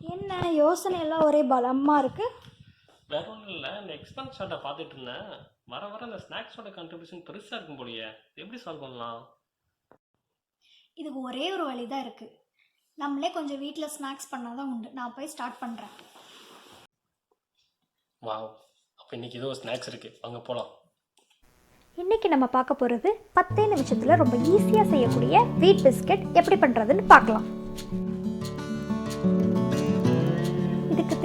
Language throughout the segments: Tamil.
என்ன யோசனை எல்லாம் ஒரே பலமாக இருக்குது வேற ஒன்றும் இல்லை. இந்த எக்ஸ்பென்ஸ் ஷார்ட்டை பார்த்துட்டு இருந்தேன். வர வர இந்த ஸ்நாக்ஸோட கான்ட்ரிபியூஷன் பெருசாக இருக்கும் போலியே. எப்படி சால்வ் பண்ணலாம்? இதுக்கு ஒரே ஒரு வழி தான் இருக்குது நம்மளே கொஞ்சம் வீட்டில் ஸ்நாக்ஸ் பண்ணால் தான் உண்டு. நான் போய் ஸ்டார்ட் பண்ணுறேன் வாவ் அப்போ இன்னைக்கு ஏதோ ஸ்நாக்ஸ் இருக்குது அங்கே போகலாம் இன்றைக்கி நம்ம பார்க்க போகிறது பத்தே நிமிஷத்தில் ரொம்ப ஈஸியாக செய்யக்கூடிய வீட் பிஸ்கெட் எப்படி பண்ணுறதுன்னு பார்க்கலாம்.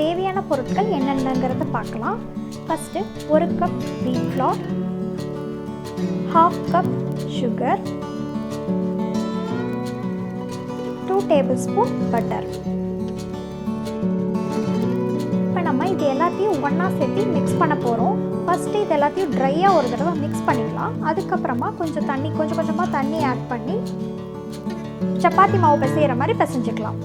தேவையான பொருட்கள் என்னென்னங்கிறத பார்க்கலாம். ஃபஸ்ட்டு ஒரு cup wheat flour half cup sugar two tablespoon butter இப்போ நம்ம இது எல்லாத்தையும் ஒன்றா சேர்த்து மிக்ஸ் பண்ண போகிறோம் ஃபஸ்ட்டு இது எல்லாத்தையும் ட்ரையாக ஒரு தடவை மிக்ஸ் பண்ணிக்கலாம் அதுக்கப்புறமா கொஞ்சம் தண்ணி கொஞ்சம் கொஞ்சமாக தண்ணி ஆட் பண்ணி சப்பாத்தி மாவு பிசைகிற மாதிரி பிசைஞ்சுக்கலாம்.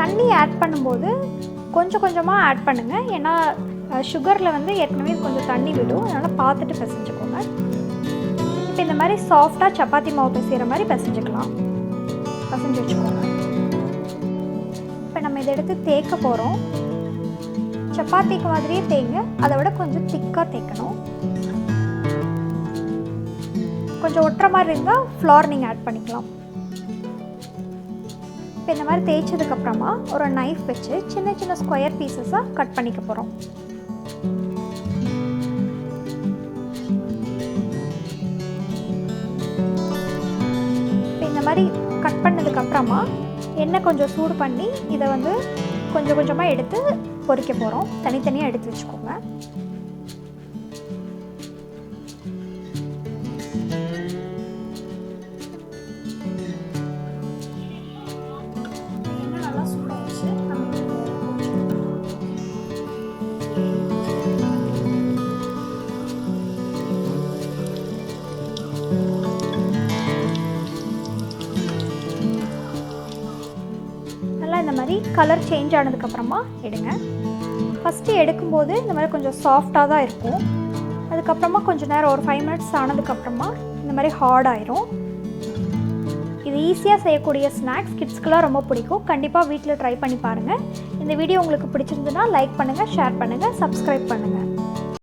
தண்ணி ஆட் பண்ணும்போது கொஞ்சம் கொஞ்சமாக ஆட் பண்ணுங்கள் ஏன்னா சுகரில் வந்து ஏற்கனவே கொஞ்சம் தண்ணி விடும். அதனால் பார்த்துட்டு பிசைஞ்சுக்கோங்க. இப்போ இந்த மாதிரி சாஃப்டாக சப்பாத்தி மாவு பிசைகிற மாதிரி பிசைஞ்சுக்கலாம். பிசைஞ்சு வச்சுக்கோங்க. இப்போ நம்ம இதை எடுத்து தேய்க்க போகிறோம் சப்பாத்திக்கு மாதிரியே தேய்ங்க. அதை விட கொஞ்சம் திக்காக தேய்க்கணும். கொஞ்சம் ஒட்டுற மாதிரி இருந்தால் ஃப்ளார் நீங்கள் ஆட் பண்ணிக்கலாம். இப்போ இந்த மாதிரி தேய்ச்சதுக்கப்புறமா ஒரு நைஃப் வச்சு சின்ன சின்ன ஸ்கொயர் பீசஸாக கட் பண்ணிக்க போகிறோம் இப்போ இந்த மாதிரி கட் பண்ணதுக்கப்புறமா எண்ணெய் கொஞ்சம் சூடு பண்ணி இதை வந்து கொஞ்சம் கொஞ்சமாக எடுத்து பொறிக்க போகிறோம் தனித்தனியாக எடுத்து வச்சுக்கோங்க. மாதிரி கலர் சேஞ்ச் ஆனதுக்கப்புறமா எடுங்க. ஃபஸ்ட்டு எடுக்கும்போது இந்த மாதிரி கொஞ்சம் சாஃப்டாக தான் இருக்கும். அதுக்கப்புறமா கொஞ்சம் நேரம் ஒரு ஃபைவ் மினிட்ஸ் ஆனதுக்கப்புறமா இந்த மாதிரி ஹார்ட் ஆயிரும். இது ஈஸியாக செய்யக்கூடிய ஸ்நாக்ஸ் கிட்ஸ்க்கெலாம் ரொம்ப பிடிக்கும். கண்டிப்பாக வீட்டில் ட்ரை பண்ணி பாருங்கள் இந்த வீடியோ உங்களுக்கு பிடிச்சிருந்துன்னா லைக் பண்ணுங்கள் ஷேர் பண்ணுங்கள் சப்ஸ்கிரைப் பண்ணுங்கள்